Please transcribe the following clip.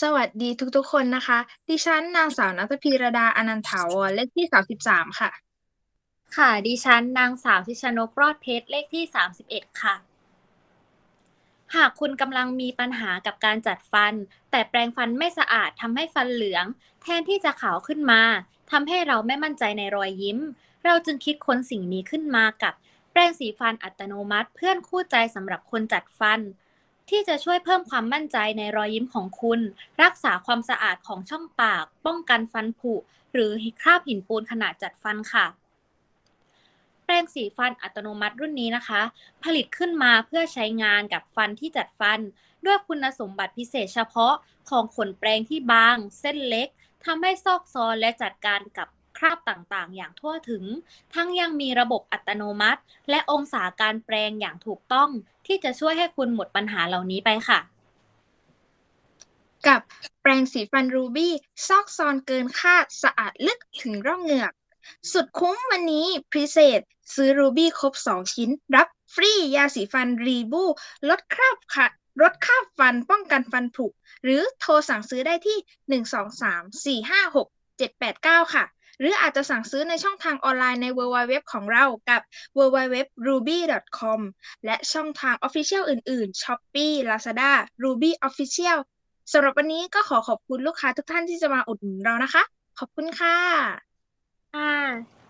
สวัสดีทุกๆ คนนะคะ ดิฉันนางสาวนัทพีรดาอนันถาวรเลขที่33ค่ะ ค่ะ ดิฉันนางสาวทิชนกรอดเพชรเลขที่31ค่ะ หากคุณกำลังมีปัญหากับการจัดฟัน แต่แปรงฟันไม่สะอาดทำให้ฟันเหลือง แทนที่จะขาวขึ้นมาทำให้เราไม่มั่นใจในรอยยิ้ม เราจึงคิดค้นสิ่งนี้ขึ้นมากับ แปรงสีฟันอัตโนมัติ เพื่อนคู่ใจสำหรับคนจัดฟัน ที่จะช่วยเพิ่มความมั่นใจในรอยยิ้มของคุณ รักษาความสะอาดของช่องปาก ป้องกันฟันผุ หรือคราบหินปูนขณะจัดฟันค่ะ แปรงสีฟันอัตโนมัติรุ่นนี้นะคะ ผลิตขึ้นมาเพื่อใช้งานกับฟันที่จัดฟัน ด้วยคุณสมบัติพิเศษเฉพาะของขนแปรงที่บาง เส้นเล็กทำให้ซอกซอนและจัดการกับ ราบต่างๆ อย่างทั่วถึง ทั้งยังมีระบบอัตโนมัติ และองศาการแปรงอย่างถูกต้อง ที่จะช่วยให้คุณหมดปัญหาเหล่านี้ไปค่ะ กับแปรงสีฟันรูบี้ซอกซอนเกินคาดสะอาดลึกถึงร่องเหงือก สุดคุ้มวันนี้พิเศษ ซื้อรูบี้ครบ 2 ชิ้น รับฟรียาสีฟันรีบูลดคราบค่ะลดคราบฟันป้องกันฟันผุ หรือโทรสั่งซื้อได้ที่ 123 456 789 ค่ะ หรืออาจจะสั่งซื้อในช่องทางออนไลน์ใน www ของเรากับ www.ruby.com และช่องทาง Official อื่น ๆ Shopee Lazada Ruby Official สำหรับวันนี้ก็ขอขอบคุณลูกค้าทุกท่านที่จะมาอุดหนุนเรานะคะ ขอบคุณค่ะค่ะ